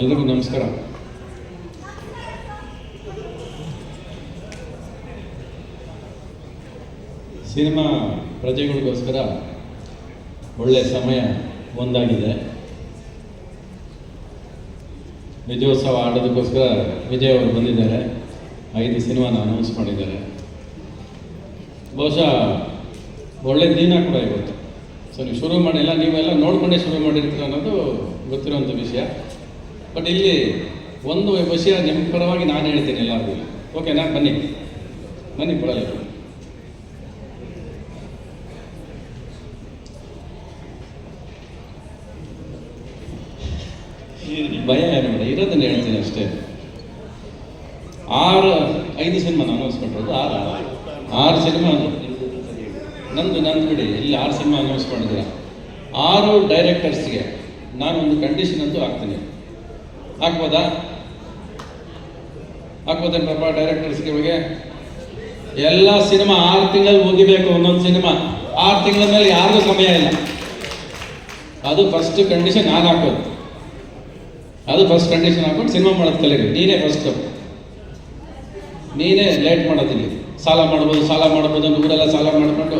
ಎಲ್ರಿಗೂ ನಮಸ್ಕಾರ. ಸಿನಿಮಾ ಪ್ರಜೆಗಳಿಗೋಸ್ಕರ ಒಳ್ಳೆಯ ಸಮಯ ಒಂದಾಗಿದೆ. ವಿಜಯೋತ್ಸವ ಆಡೋದಕ್ಕೋಸ್ಕರ ವಿಜಯ್ ಅವರು ಬಂದಿದ್ದಾರೆ. ಐದು ಸಿನಿಮಾನ ಅನೌನ್ಸ್ ಮಾಡಿದ್ದಾರೆ. ಬಹುಶಃ ಒಳ್ಳೆ ದಿನ ಕೂಡ ಇವತ್ತು. ಸರಿ ಶುರು ಮಾಡಿಲ್ಲ, ನೀವೆಲ್ಲ ನೋಡ್ಕೊಂಡೇ ಶುರು ಮಾಡಿರ್ತೀರ ಅನ್ನೋದು ಗೊತ್ತಿರೋವಂಥ ವಿಷಯ. ಬಟ್ ಇಲ್ಲಿ ಒಂದು ವಿಷಯ ನಿಮ್ಮ ಪರವಾಗಿ ನಾನು ಹೇಳ್ತೀನಿ ಎಲ್ಲರಿಗೂ. ಓಕೆನಾ ಬನ್ನಿ. ಬನ್ನಿ ಕೊಡಲ್ಲ ಭಯ ಬೇಡ ಇರೋದನ್ನ ಹೇಳ್ತೀನಿ ಅಷ್ಟೇ. ಆರು, ಐದು ಸಿನಿಮಾ ಅನೌನ್ಸ್ ಮಾಡಿರೋದು ಆರು. ಆರು ಸಿನಿಮಾ ನಂದು ನಂದು ಬಿಡಿ, ಇಲ್ಲಿ ಆರು ಸಿನಿಮಾ ಅನೌನ್ಸ್ ಮಾಡಿದ್ದೀರ ಆರು ಡೈರೆಕ್ಟರ್ಸ್ಗೆ ನಾನು ಒಂದು ಕಂಡೀಷನ್ ಅಂತೂ ಹಾಕ್ತೀನಿ. ಹಾಕ್ಬೋದಾ ಹಾಕ್ಬೋದೇನು ಪಾಪ ಡೈರೆಕ್ಟರ್ಸ್ಗೆ ಬಗ್ಗೆ ಎಲ್ಲ ಸಿನಿಮಾ ಆರು ತಿಂಗಳಲ್ಲಿ ಮುಗಿಬೇಕು ಒಂದೊಂದು ಸಿನಿಮಾ ಆರು ತಿಂಗಳ ಮೇಲೆ ಯಾರಿಗೂ ಸಮಯ ಇಲ್ಲ. ಅದು ಫಸ್ಟ್ ಕಂಡೀಷನ್ ನಾನು ಹಾಕೋದು. ಅದು ಫಸ್ಟ್ ಕಂಡೀಷನ್ ಹಾಕೊಂಡು ಸಿನಿಮಾ ಮಾಡೋದು ಕಲಿರಿ ನೀನೇ ಫಸ್ಟ್ ನೀನೇ ಲೇಟ್ ಮಾಡೋದಿಲ್ಲ ಸಾಲ ಮಾಡ್ಬೋದು ಸಾಲ ಮಾಡ್ಬೋದು ಅಂತ ಊರೆಲ್ಲ ಸಾಲ ಮಾಡಿಕೊಂಡು.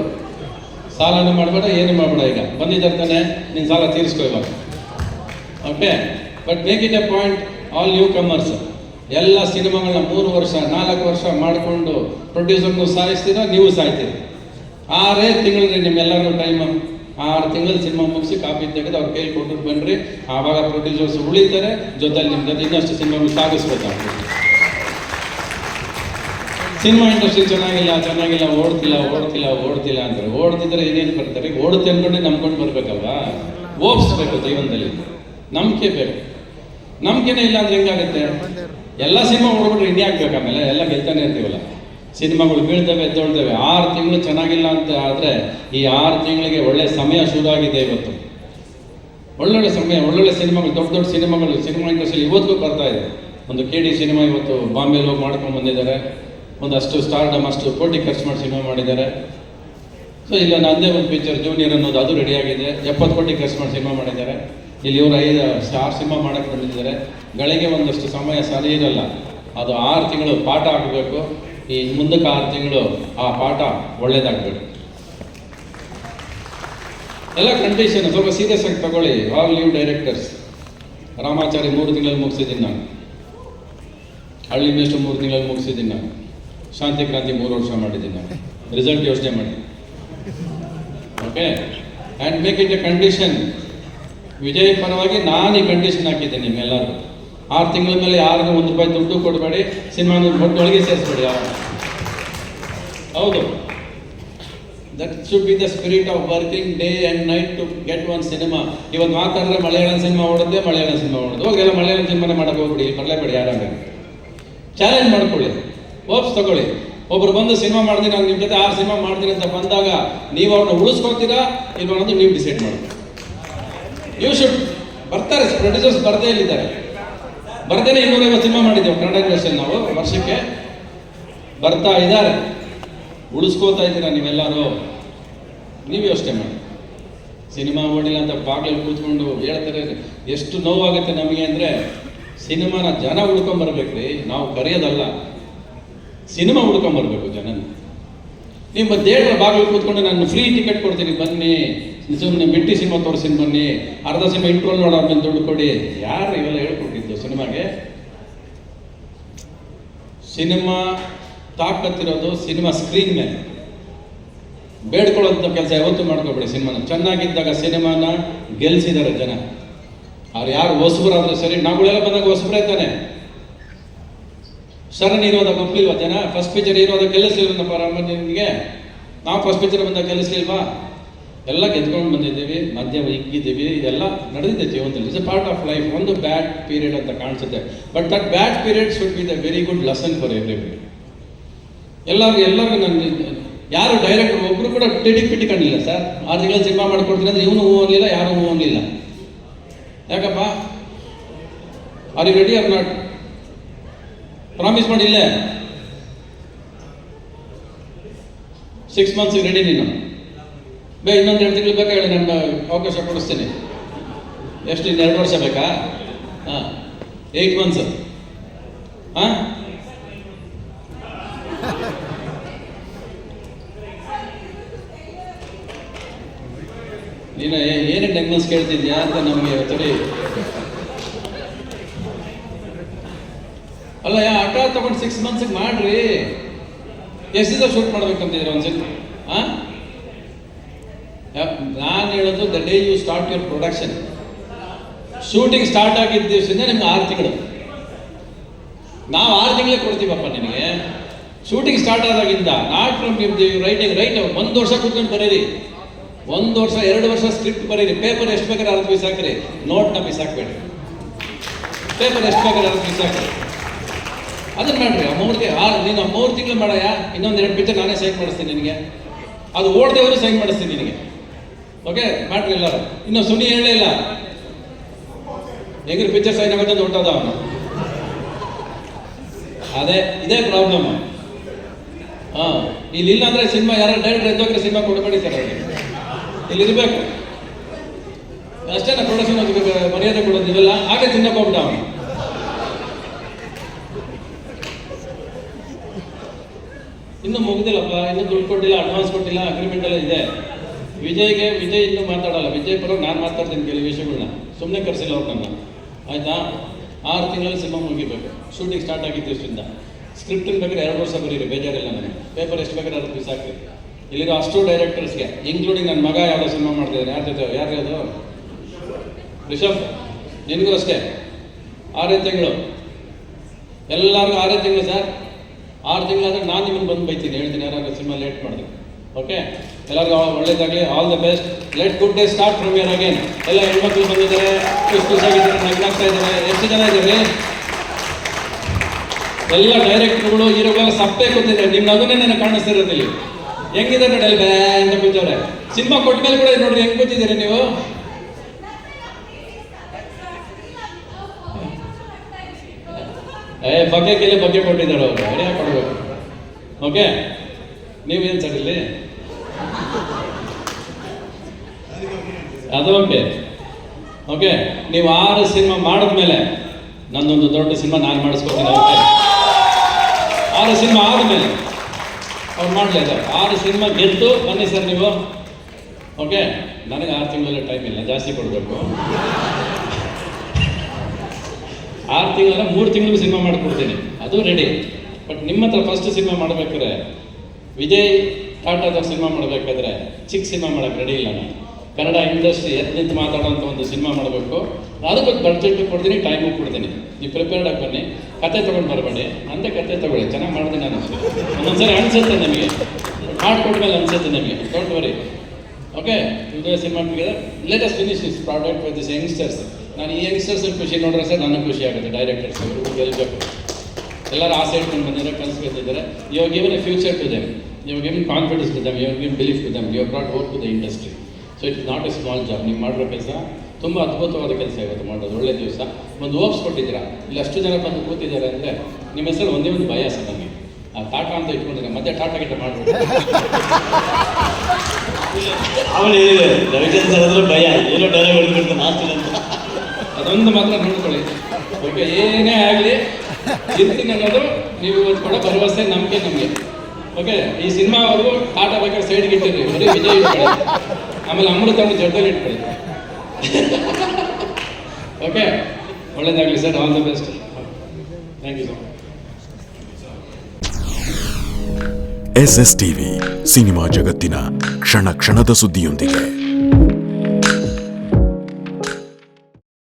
ಸಾಲನೂ ಮಾಡಬೇಡ, ಏನು ಮಾಡಬೇಡ ಈಗ. ಬಂದಿದ್ದಾರೆ ನಿನ್ನ ಸಾಲ ತೀರಿಸ್ಕೋ ಇವಾಗ. Okay but make it a point all newcomers ಎಲ್ಲ ಸಿನಿಮಾಗಳನ್ನ ಮೂರು ವರ್ಷ, ನಾಲ್ಕು ವರ್ಷ ಮಾಡಿಕೊಂಡು ಪ್ರೊಡ್ಯೂಸರ್ನು ಸಾಯಿಸ್ತೀರ, ನೀವು ಸಾಯ್ತೀರಿ? ಆರೇ ತಿಂಗಳಿಗೆ ನಿಮ್ಮೆಲ್ಲರೂ ಟೈಮ್ ಆರು ತಿಂಗಳು ಸಿನಿಮಾ ಮುಗಿಸಿ ಕಾಪಿ ತೆಗೆದು ಅವ್ರ ಕೈಲಿ ಕೊಟ್ಟು ಬನ್ನಿರಿ ಆವಾಗ ಪ್ರೊಡ್ಯೂಸರ್ಸ್ ಉಳಿತಾರೆ, ಜೊತೆಲಿ ನಿಮ್ಮ ಜೊತೆ ಇನ್ನಷ್ಟು ಸಿನಿಮಾ ಸಾಗಿಸ್ಬೇಕಾಗ್ತದೆ. ಸಿನಿಮಾ ಇಂಡಸ್ಟ್ರಿ ಚೆನ್ನಾಗಿಲ್ಲ ಚೆನ್ನಾಗಿಲ್ಲ, ಓಡ್ತಿಲ್ಲ ಓಡ್ತಿಲ್ಲ ಓಡ್ತಿಲ್ಲ ಅಂತಾರೆ ಓಡ್ತಿದ್ರೆ ಏನೇನು ಬರ್ತಾರೆ ಓಡುತ್ತೆ ಅಂದ್ಕೊಂಡು ನಂಬ್ಕೊಂಡು ಬರಬೇಕಲ್ವಾ? ಓಪ್ಸ್ಬೇಕು ಜೀವನದಲ್ಲಿ. ನಂಬಿಕೆ ಬೇಕು. ನಂಬಿಕೆನೇ ಇಲ್ಲ ಅಂದ್ರೆ ಹೆಂಗಾಗುತ್ತೆ? ಎಲ್ಲ ಸಿನಿಮಾ ಓಡ್ಬಿಟ್ರೆ ಇಂಡಿಯಾ ಆಗ್ಬೇಕು ಆಮೇಲೆ, ಎಲ್ಲ ಗೆಲ್ತಾನೆ ಇರ್ತೀವಲ್ಲ? ಸಿನಿಮಾಗಳು ಬೀಳ್ತವೆ, ಎದ್ದೊಳ್ತವೆ. ಆರು ತಿಂಗಳು ಚೆನ್ನಾಗಿಲ್ಲ ಅಂತ ಆದರೆ ಈ ಆರು ತಿಂಗಳಿಗೆ ಒಳ್ಳೆ ಸಮಯ ಶುರು ಆಗಿದೆ ಇವತ್ತು. ಒಳ್ಳೊಳ್ಳೆ ಸಮಯ, ಒಳ್ಳೊಳ್ಳೆ ಸಿನಿಮಾಗಳು, ದೊಡ್ಡ ದೊಡ್ಡ ಸಿನಿಮಾಗಳು, ಸಿನಿಮಾ ಇಂಡಸ್ಟ್ರಿ ಇವತ್ತಿಗೂ ಬರ್ತಾ ಇದೆ. ಒಂದು ಕೆ ಡಿ ಸಿನಿಮಾ ಇವತ್ತು ಬಾಂಬೆಲಿ ಹೋಗಿ ಮಾಡ್ಕೊಂಡು ಬಂದಿದ್ದಾರೆ. ಒಂದಷ್ಟು ಸ್ಟಾರ್ಡಮ್ ಅಷ್ಟು ಕೋಟಿ ಖರ್ಚು ಮಾಡಿ ಸಿನಿಮಾ ಮಾಡಿದ್ದಾರೆ. ಸೊ ಇಲ್ಲ, ನಂದೇ ಒಂದು ಪಿಕ್ಚರ್ ಜೂನಿಯರ್ ಅನ್ನೋದು ಅದು ರೆಡಿಯಾಗಿದೆ ಎಪ್ಪತ್ತು ಕೋಟಿ ಖರ್ಚು ಮಾಡಿ ಸಿನಿಮಾ ಮಾಡಿದ್ದಾರೆ. ಇಲ್ಲಿ ಇವರು ಐದು ಸ್ಟಾರ್ ಸಿನಿಮಾ ಮಾಡಕ್ಕೆ ಬಂದಿದ್ದಾರೆ. ಗಳಿಗೆ ಒಂದಷ್ಟು ಸಮಯ ಸರಿ ಇರಲ್ಲ. ಅದು ಆರು ತಿಂಗಳು ಪಾಠ ಆಗಬೇಕು ಈ ಮುಂದಕ್ಕೆ ಆರು ತಿಂಗಳು ಆ ಪಾಠ ಒಳ್ಳೇದಾಗಬೇಕು. ಎಲ್ಲ ಕಂಡೀಷನ್ ಸ್ವಲ್ಪ ಸೀರಿಯಸ್ ಆಗಿ ತಗೊಳ್ಳಿ ಆಲ್ ಡೈರೆಕ್ಟರ್ಸ್ ರಾಮಾಚಾರಿ ಮೂರು ತಿಂಗಳಲ್ಲಿ ಮುಗಿಸಿದ್ದೀನಿ ನಾನು. ಹಳ್ಳಿ ಮಿನಿಸ್ಟರ್ ಮೂರು ತಿಂಗಳಲ್ಲಿ ಮುಗಿಸಿದ್ದೀನಿ ನಾನು. ಶಾಂತಿ ಕ್ರಾಂತಿ ಮೂರು ವರ್ಷ ಮಾಡಿದ್ದೀನಿ ನಾನು. ರಿಸಲ್ಟ್ ಯೋಚನೆ ಮಾಡಿ. Okay and make it a condition Vijay ಪರವಾಗಿ ನಾನು ಈ ಕಂಡೀಷನ್ ಹಾಕಿದ್ದೆ ನಿಮ್ಮೆಲ್ಲರೂ ಆರು ತಿಂಗಳ ಮೇಲೆ ಯಾರಿಗೂ ಒಂದು ರೂಪಾಯಿ ದುಡ್ಡು ಕೊಡಬೇಡಿ, ಸಿನಿಮಾನ ಒಳಗೆ ಸೇರಿಸ್ಬೇಡಿ ಯಾವಾಗ ಹೌದು. That should be the spirit of working day and night to get one cinema ಇವತ್ತು ಮಾತಾಡಿದ್ರೆ ಮಲಯಾಳಂ ಸಿನಿಮಾ ಓಡೋದೇ ಮಲಯಾಳಂ ಸಿನಿಮಾ ಓಡೋದು ಹೋಗೆಲ್ಲ ಮಲಯಾಳಂ ಸಿನಿಮಾನೇ ಮಾಡಕ್ಕೆ ಹೋಗ್ಬಿಡಿ ಬರಲೇಬೇಡಿ ಯಾರಾಗ ಚಾಲೆಂಜ್ ಮಾಡ್ಕೊಳ್ಳಿ. ಹೋಪ್ಸ್ ತಗೊಳ್ಳಿ. ಒಬ್ರು ಬಂದು ಸಿನಿಮಾ ಮಾಡ್ತೀನಿ, ನಾನು ನಿಮ್ಮ ಜೊತೆ ಆರು ಸಿನಿಮಾ ಮಾಡ್ತೀನಿ ಅಂತ ಬಂದಾಗ ನೀವು ಅವ್ರನ್ನ ಉಳಿಸ್ಕೊಳ್ತೀರಾ ಇಲ್ಲ ಅನ್ನೋದು ನೀವು ಡಿಸೈಡ್ ಮಾಡಿ ಯು ಶುಡ್ ಬರ್ತಾರೆ ಪ್ರೊಡ್ಯೂಸರ್ಸ್ ಬರ್ದೇ ಇಲ್ಲಿದ್ದಾರೆ. ಬರ್ದೇನೆ ಇನ್ನೂರೈವತ್ತು ಸಿನಿಮಾ ಮಾಡಿದ್ದೇವೆ, ಕನ್ನಡ ನಾವು, ವರ್ಷಕ್ಕೆ. ಬರ್ತಾ ಇದ್ದಾರೆ. ಉಳಿಸ್ಕೋತಾ ಇದ್ದೀರಾ ನೀವೆಲ್ಲರೂ? ನೀವು ಯೋಚನೆ ಮಾಡಿ. ಸಿನಿಮಾ ಓಡಿಲ್ಲ ಅಂತ ಬಾಗಿಲು ಕೂತ್ಕೊಂಡು ಹೇಳ್ತಾರೆ, ಎಷ್ಟು ನೋವಾಗುತ್ತೆ ನಮಗೆ ಅಂದರೆ, ಸಿನಿಮಾನ ಜನ ಉಳ್ಕೊಂಬರ್ಬೇಕ್ರಿ, ನಾವು ಕರೆಯೋದಲ್ಲ ಸಿನಿಮಾ ಉಳ್ಕೊಂಬರ್ಬೇಕು ಜನನ. ನಿಮ್ಮ ದೇವರ ಬಾಗಿಲು ಕೂತ್ಕೊಂಡು ನಾನು ಫ್ರೀ ಟಿಕೆಟ್ ಕೊಡ್ತೀನಿ, ಬನ್ನಿ. ಸುಮ್ಮನೆ ಮಿಟ್ಟಿ ಸಿನಿಮಾ ತೋರಿಸಿನ ಬನ್ನಿ. ಅರ್ಧ ಸಿನಿಮಾ ಇಂಟ್ರೋಲ್ ನೋಡೋದ್ಮೇಲೆ ದುಡ್ಡು ಕೊಡಿ ಯಾರು ಇವೆಲ್ಲ ಹೇಳ್ಕೊಟ್ಟಿದ್ದು ಸಿನಿಮಾಗೆ? ಸಿನಿಮಾ ತಾಕತ್ತಿರೋದು ಸಿನಿಮಾ ಸ್ಕ್ರೀನ್ ಮೇಲೆ. ಬೇಡ್ಕೊಳ್ಳೋಂಥ ಕೆಲಸ ಯಾವತ್ತೂ ಮಾಡ್ಕೋಬೇಡಿ ಸಿನಿಮಾನ. ಚೆನ್ನಾಗಿದ್ದಾಗ ಸಿನಿಮಾನ ಗೆಲ್ಸಿದ್ದಾರೆ ಜನ. ಅವ್ರು ಯಾರು ಹೊಸಬರಾದ್ರೆ ಸರಿ, ನಾವುಗಳೆಲ್ಲ ಬಂದಾಗ ಹೊಸಬರೇ ತಾನೆ ಸರಣಿ ಇರೋದಾಗ ಒಪ್ಪಿಲ್ವಾ ಜನ ಫಸ್ಟ್ ಪಿಕ್ಚರ್ ಇರೋದಾಗ ಗೆಲ್ಲಿಸ್ಲಿಲ್ಲ ನಮ್ಮ ನಿಮಗೆ? ನಾವು ಫಸ್ಟ್ ಪಿಕ್ಚರ್ ಬಂದಾಗ ಗೆಲ್ಲಿಸ್ಲಿಲ್ವಾ? ಎಲ್ಲ ಗೆದ್ಕೊಂಡು ಬಂದಿದ್ದೀವಿ, ಮಧ್ಯಮ ಇಕ್ಕಿದ್ದೀವಿ ಇದೆಲ್ಲ ನಡೆದಿದೆ ಜೀವನದಲ್ಲಿ. It's a part of life ಒಂದು ಬ್ಯಾಡ್ ಪೀರಿಯಡ್ ಅಂತ ಕಾಣಿಸುತ್ತೆ. But that bad period should be the very good lesson for everybody ಎಲ್ಲರಿಗೂ ಎಲ್ಲರಿಗೂ ನನ್ನ, ಯಾರು ಡೈರೆಕ್ಟರ್ ಒಬ್ರು ಕೂಡ ಟಿಡಿ ಪಿಟಿ ಕಂಡಿಲ್ಲ ಸರ್. ಆರು ತಿಂಗಳು ಸಿನಿಮಾ ಮಾಡ್ಕೊಡ್ತೀನಿ ಅಂದ್ರೆ ಇವನು ಹೂ ಅನ್ಲಿಲ್ಲ ಯಾರು ಹೂ ಅನ್ಲಿಲ್ಲ ಯಾಕಪ್ಪ? Are you ready or not promise ಮಾಡಿಲ್ಲ. ಸಿಕ್ಸ್ ಮಂತ್ಸ್ ರೆಡಿ ನೀನು? ಬೇ, ಇನ್ನೊಂದು ಎರಡು ತಿಂಗಳು ಬೇಕಾ ಹೇಳಿ, ನಾನು ಅವಕಾಶ ಕೊಡಿಸ್ತೀನಿ. ಎಷ್ಟು ಇನ್ನು ಎರಡು ವರ್ಷ ಬೇಕಾ? ಹಾಂ ಏಯ್ಟ್ ಮಂತ್ಸ್ ಹಾಂ? ನೀನು ಏ- ಏನಕ್ಕೆ ಟೆನ್ ಮಂತ್ಸ್ ಕೇಳ್ತಿದ್ಯಾ ಅಂತ ನಮಗೆ ತಡಿ. ಅಲ್ಲ, ಯಾ ಆಟ ತಗೊಂಡು ಸಿಕ್ಸ್ ಮಂತ್ಸಿಗೆ ಮಾಡ್ರಿ. ಎಷ್ಟು ದಿವಸ ಶೂಟ್ ಮಾಡ್ಬೇಕಂತಿದ್ರೆ ಒಂದು ಸಿನಿಮಾ ಹಾಂ ನಾನು ಹೇಳೋದು the day you start your production shooting start ಆಗಿದ್ದ ದಿವಸದಿಂದ ನಿಮ್ಗೆ ಆರು ತಿಂಗಳು. ನಾವು ಆರು ತಿಂಗಳೇ ಕೊಡ್ತೀವಪ್ಪ ನಿನಗೆ. ಶೂಟಿಂಗ್ ಸ್ಟಾರ್ಟ್ ಆದಾಗಿಂದ ನಾಟ್ ಫ್ರಮ್ ರೈಟಿಂಗ್ ರೈಟ್ ಒಂದು ವರ್ಷ ಕೂತ್ಕೊಂಡು ಬರೀರಿ. ಒಂದು ವರ್ಷ, ಎರಡು ವರ್ಷ ಸ್ಕ್ರಿಪ್ಟ್ ಬರೀರಿ. ಪೇಪರ್ ಎಷ್ಟು ಬೇಕಾದ್ರೆ ಅರ್ಧ ಬಿಸಾಕ್ರಿ ನೋಟ್ನ ಬಿಸಾಕ್ಬೇಡಿ ಪೇಪರ್ ಎಷ್ಟು ಬೇಕಾದ್ರೆ ಅರ್ಧ ಬಿಸಾಕ್ರಿ ಅದನ್ನ ಮಾಡ್ರಿ. ಆ ಮೂರು ತಿಂಗಳು ನೀನು ಮೂರು ತಿಂಗಳು ಮಾಡಯ್ಯ. ಇನ್ನೊಂದು ಎರಡು ಪಿಕ್ಚರ್ ನಾನೇ ಸೈನ್ ಮಾಡಿಸ್ತೀನಿ ನಿನಗೆ. ಅದು ಓಡ್ದೇವರು ಸೈನ್ ಮಾಡಿಸ್ತೀನಿ ನಿನಗೆ. ಓಕೆ ಮಾಡ್ರಿ ಎಲ್ಲರೂ ಇನ್ನು ಸುನಿ ಹೇಳೇ ಇಲ್ಲ ಹೆಂಗ್ರಿ ಪಿಕ್ಚರ್ ಸೈನ್ ಆಗುತ್ತೆ ಅಂತ ಹೊಂಟದ ಅವನು ಅದೇ ಇದೇ ಪ್ರಾಬ್ಲಮ್ ಹಾ ಇಲ್ಲಿ ಇಲ್ಲ ಅಂದ್ರೆ ಸಿನಿಮಾ ಯಾರು ಡೈರೆಕ್ಟರ್ ಎದ್ದೋಗ್ರೆ ಸಿನಿಮಾ ಕೊಡಬೇಡಿ ಸರ್ ಅವ್ರಿಗೆ ಇಲ್ಲಿ ಇರಬೇಕು ಅಷ್ಟೇ ನಾ ಪ್ರೊಡಕ್ಷನ್ ಮರ್ಯಾದೆ ಕೊಡೋದಿಲ್ಲ ಹಾಗೆ ತಿನ್ನಕ್ಕೆ ಹೋಗ್ಬಿಟ್ಟ ಅವನು ಇನ್ನು ಮುಗ್ದಿಲ್ಲಪ್ಪ ಇನ್ನೂ ದುಡ್ಡು ಕೊಟ್ಟಿಲ್ಲ ಅಡ್ವಾನ್ಸ್ ಕೊಟ್ಟಿಲ್ಲ ಅಗ್ರಿಮೆಂಟ್ ಎಲ್ಲ ಇದೆ ವಿಜಯ್ಗೆ, ವಿಜಯ್ ಇನ್ನೂ ಮಾತಾಡಲ್ಲ. ವಿಜಯ್ ಪರ ನಾನು ಮಾತಾಡ್ತೀನಿ ಕೆಲವು ವಿಷಯಗಳನ್ನ ಸುಮ್ಮನೆ ಕರೆಸಿಲ್ಲ ಅವ್ರು ನನ್ನ ಆಯ್ತಾ? ಆರು ತಿಂಗಳಲ್ಲಿ ಸಿನಿಮಾ ಮುಗಿಬೇಕು. ಶೂಟಿಂಗ್ ಸ್ಟಾರ್ಟ್ ಆಗಿತ್ತು ಇಷ್ಟಿಂದ. ಸ್ಕ್ರಿಪ್ಟಿಂಗ್ ಬೇಕಾದ್ರೆ ಎರಡು ವರ್ಷ ಬರೀರಿ, ಬೇಜಾರಿಲ್ಲ ನನಗೆ ಪೇಪರ್ ಎಷ್ಟು ಬೇಕಾದ್ರೆ ಅದು ಬಿಸಾಕ್ರಿ ಇಲ್ಲಿರೋ ಅಷ್ಟು ಡೈರೆಕ್ಟರ್ಸ್ಗೆ ಇನ್ಕ್ಲೂಡಿಂಗ್ ನನ್ನ ಮಗ ಯಾವುದೋ ಸಿನಿಮಾ ಮಾಡ್ತಿದ್ದಾನೆ ಯಾರ ಜೊತೆ? ಯಾರು ಯಾವುದು? ರಿಷಬ್. ನಿನಗೂ ಅಷ್ಟೇ. ಆರೇ ತಿಂಗಳು. ಎಲ್ಲರಿಗೂ ಆರೇ ತಿಂಗಳು, ಸರ್. ಆರು ತಿಂಗಳಾದ್ರೆ ನಾನು ನಿಮ್ಮನ್ನು ಬಂದು ಬೈತೀನಿ. ಹೇಳ್ತೀನಿ, ಯಾರಾದ್ರೂ ಸಿನಿಮಾ ಲೇಟ್ ಮಾಡಿದ್ರು. ಓಕೆ ಎಲ್ಲರಿಗೂ ಒಳ್ಳೇದಾಗಲಿ all the best let good day start from here again ಎಲ್ಲ ಹೆಣ್ಮಕ್ಳು ಬಂದಿದ್ದಾರೆ ಖುಷಿ ಖುಷಿಯಾಗಿದ್ದಾರೆ ನಗ್ನಾಗ್ತಾ ಇದ್ದಾರೆ ಎಷ್ಟು ಜನ ಇದ್ದಾರೆ? ಎಲ್ಲ ಡೈರೆಕ್ಟರ್ಗಳು ಹೀರೋಗಳೆಲ್ಲ ಸಪ್ಪೆ ಕೂತಿದ್ದಾರೆ. ನಿಮ್ಮ ನಗುನೇ ನನಗೆ ಕಾಣಿಸ್ತಿರೋದಿಲ್ಲ ಹೆಂಗಿದೆ ನೋಡಿ ಬ್ಯಾ ಅಂತ ಕೂತವ್ರೆ ಸಿನಿಮಾ ಕೊಟ್ಟ ಮೇಲೆ ಕೂಡ ನೋಡ್ರಿ, ಹೆಂಗ್ ಕೂತಿದ್ದೀರಿ ನೀವು? ಏ ಬಗ್ಗೆ ಕೇಳಿ ಬಗ್ಗೆ ಕೊಟ್ಟಿದ್ದಾರೆ ಅವರು. ಅಡಿಯ ಕೊಡಬೇಕು. ಓಕೆ ನೀವೇನು ಸರ್ ಇಲ್ಲಿ? ಅದು ಓಕೆ. ಓಕೆ, ನೀವು ಆರು ಸಿನಿಮಾ ಮಾಡಿದ್ಮೇಲೆ ನನ್ನೊಂದು ದೊಡ್ಡ ಸಿನಿಮಾ ನಾನು ಮಾಡಿಸ್ಕೊತೀನಿ ಆರು ಸಿನಿಮಾ ಆದಮೇಲೆ, ಅವ್ರು ಮಾಡಲಿಲ್ಲ ಆರು ಸಿನಿಮಾ ಗೆದ್ದು, ಬನ್ನಿ ಸರ್ ನೀವು. ಓಕೆ, ನನಗೆ ಆರು ತಿಂಗಳಲ್ಲೇ ಟೈಮ್ ಇಲ್ಲ, ಜಾಸ್ತಿ ಕೊಡಬೇಕು. ಆರು ತಿಂಗಳ ಮೂರು ತಿಂಗಳು ಸಿನಿಮಾ ಮಾಡಿಕೊಡ್ತೀನಿ. ಅದು ರೆಡಿ ಬಟ್ ನಿಮ್ಮ ಹತ್ರ ಫಸ್ಟ್ ಸಿನಿಮಾ ಮಾಡಬೇಕಾದ್ರೆ ವಿಜಯ್ ಟಾಟಾದ ಸಿನಿಮಾ ಮಾಡಬೇಕಾದ್ರೆ ಚಿಕ್ಕ ಸಿನಿಮಾ ಮಾಡಕ್ಕೆ ರೆಡಿ ಇಲ್ಲ ನಾನು. ಕನ್ನಡ ಇಂಡಸ್ಟ್ರಿ ಎದ್ದು ನಿಂತು ಮಾತಾಡೋಂಥ ಒಂದು ಸಿನಿಮಾ ಮಾಡಬೇಕು. ಅದಕ್ಕೆ ಬಡ್ಜೆಟ್ ಕೊಡ್ತೀನಿ ಟೈಮು ಕೊಡ್ತೀನಿ. ನೀವು ಪ್ರಿಪೇರ್ಡ್ ಆಗಿ ಬನ್ನಿ. ಕತೆ ತೊಗೊಂಡು ಬರಬೇಡಿ. ಅಂದೇ ಕತೆ ತಗೊಳ್ಳಿ. ಚೆನ್ನಾಗಿ ಮಾಡಿದೆ ನಾನು. ಒಂದೊಂದ್ಸರಿ ಅನಿಸುತ್ತೆ ನಿಮಗೆ. ಕೊಟ್ಮೇಲೆ ಅನಿಸುತ್ತೆ ನಿಮಗೆ. ಡೋಂಟ್ ವರಿ ಓಕೆ ಇದು cinema let us finish is product with this youngsters ನಾನು ಈ ಯಂಗ್ಸ್ಟರ್ಸ್ ಖುಷಿ ನೋಡ್ರೆ ಸರ್ ನನಗೆ ಖುಷಿ ಆಗುತ್ತೆ ಡೈರೆಕ್ಟರ್ಸ್ ಗೆಲ್ಲಬೇಕು ಎಲ್ಲರೂ ಆಸೆ ಇಟ್ಕೊಂಡು ಬಂದಿದ್ದಾರೆ ಕನಸು ಬಿದ್ದಿದ್ದಾರೆ ಇವಾಗ given a future to them you to confidence to them you belief belief to them you brought hope to the industry so it's not a small job ನೀವು ಮಾಡಿರೋ ಕೆಲಸ ತುಂಬ ಅದ್ಭುತವಾದ ಕೆಲಸ ಇವತ್ತು ಮಾಡೋದು ಒಳ್ಳೆ ದಿವಸ. ಒಂದು ಓಪ್ಸ್ ಕೊಟ್ಟಿದ್ದೀರಾ ಇಲ್ಲಿ ಅಷ್ಟು ಜನ ಬಂದು ಕೂತಿದ್ದಾರೆ ಅಂದರೆ ನಿಮ್ಮ ಹೆಸರು ಒಂದೇ ಒಂದು ಭಯ ಸರ್ ನನಗೆ ಆ ಟಾಟಾ ಅಂತ ಇಟ್ಕೊಂಡಿದ್ದಾರೆ ಮತ್ತೆ ಟಾಟಾ ಗಿಟ್ಟ ಮಾಡಬೇಕು ಅವನು ಹೇಳಿದೆ ರವಿಚಂದ್ರ ಸರ್ ಅಂದ್ರೆ ಭಯ ಏನೋ ಡೈಲಾಗ್ ಅಂತ. ಅದೊಂದು ಮಾತ್ರ ನೋಡ್ಕೊಳ್ಳಿ. ಓಕೆ ಏನೇ ಆಗಲಿ ಇರ್ತೀನಿ ಅನ್ನೋದು ನೀವು ಇವತ್ತು ಕೊಡೋ ಭರವಸೆ ನಮಗೆ ನಮಗೆ. ಓಕೆ, ಈ ಸಿನಿಮಾವರೆಗೂ ಟಾಟಾ ಬೇಕಾದ್ರೆ ಸೈಡ್ಗೆ ಇಟ್ಟಿರಿ ಬರೀ ವಿಜಯ್ ಇಟ್ಕೊಳ್ಳಿ. ಆಮೇಲೆ ಅಮೃತ ಅವ್ರ ಜೊತೆಲಿ ಇಟ್ಕೊಳ್ಳಿ. ಓಕೆ, ಒಳ್ಳೇದಾಗಲಿ sir. All the best thank you sir S S TV cinema ಜಗತ್ತಿನ ಕ್ಷಣ ಕ್ಷಣದ ಸುದ್ದಿಯೊಂದಿಗೆ.